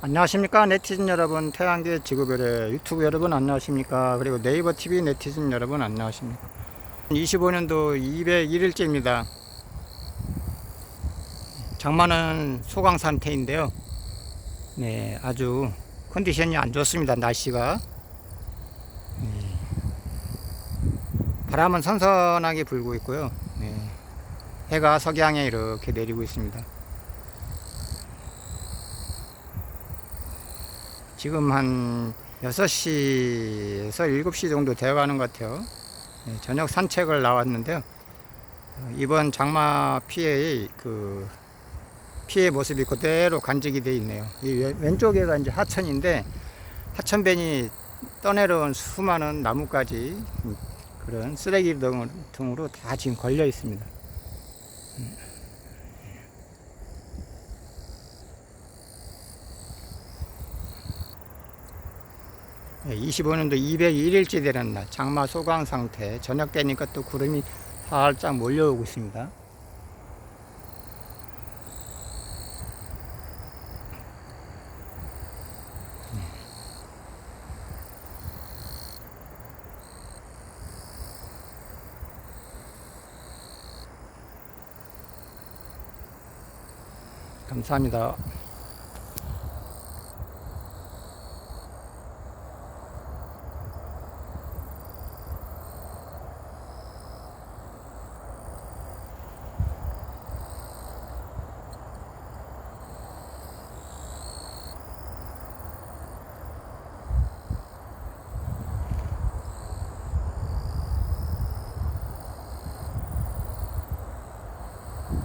안녕하십니까 네티즌 여러분. 태양계 지구별의 유튜브 여러분 안녕하십니까. 그리고 네이버 TV 네티즌 여러분 안녕하십니까. 25년도 201일째입니다. 장마는 소강 상태인데요. 네 아주 컨디션이 안 좋습니다 날씨가. 네. 바람은 선선하게 불고 있고요. 네. 해가 석양에 이렇게 내리고 있습니다 지금 한 6시에서 7시 정도 되어 가는 것 같아요. 네, 저녁 산책을 나왔는데요. 어, 이번 장마 피해의 그 피해 모습이 그대로 간직이 되어 있네요. 이 왼- 왼쪽에가 이제 하천인데 하천변이 떠내려온 수많은 나뭇가지 음, 그런 쓰레기 등- 등으로 다 지금 걸려 있습니다. 25년도 201일째 되는 날 장마 소강 상태 저녁 되니까 또 구름이 살짝 몰려오고 있습니다. 감사합니다.